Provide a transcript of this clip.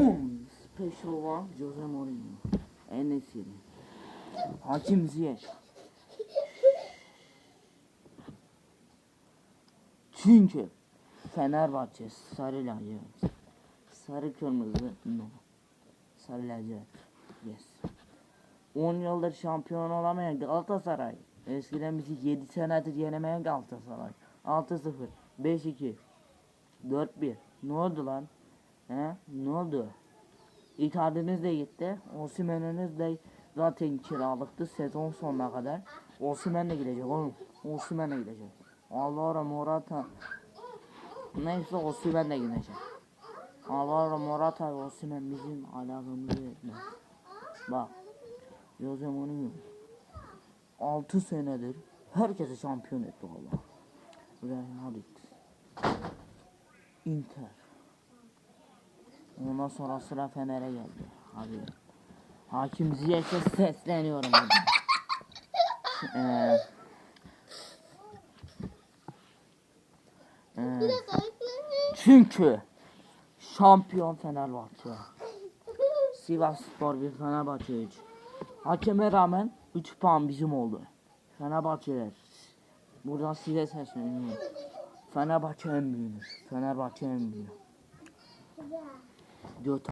Boom! Special one Jose Mourinho. Enesiri. Hakim Ziyech. Çünkü Fenerbahçe sarı lacivert. Sarı kırmızı no. Sarı lacivert. Yes. 10 yıldır şampiyon olamayan Galatasaray. Eskiden bizi 7 senedir yenemeyen Galatasaray. 6-0, 5-2, 4-1. Ne oldu lan? He? Ne oldu? İkadiniz de gitti. Osimhen'iniz de zaten kiralıktı sezon sonuna kadar. Osimhen de gidecek oğlum. Osimhen de gidecek. Alvaro Morata. Neyse Osimhen de gidecek. Alvaro Morata ve Osimhen bizim alakamızı etmez. Bak. Jose Mourinho 6 senedir herkesi şampiyon etti valla. Real Madrid. Inter. Ondan sonra sıra Fener'e geldi. Abi. Hakim Ziyech'e sesleniyorum. Hadi. Ee, ee, çünkü şampiyon Fenerbahçe. Sivas Spor bir Fenerbahçe 3. Hakeme rağmen 3 puan bizim oldu. Fenerbahçeler. Buradan size sesleniyorum. Fenerbahçe en büyüğünüz. Fenerbahçe en büyüğü. de otra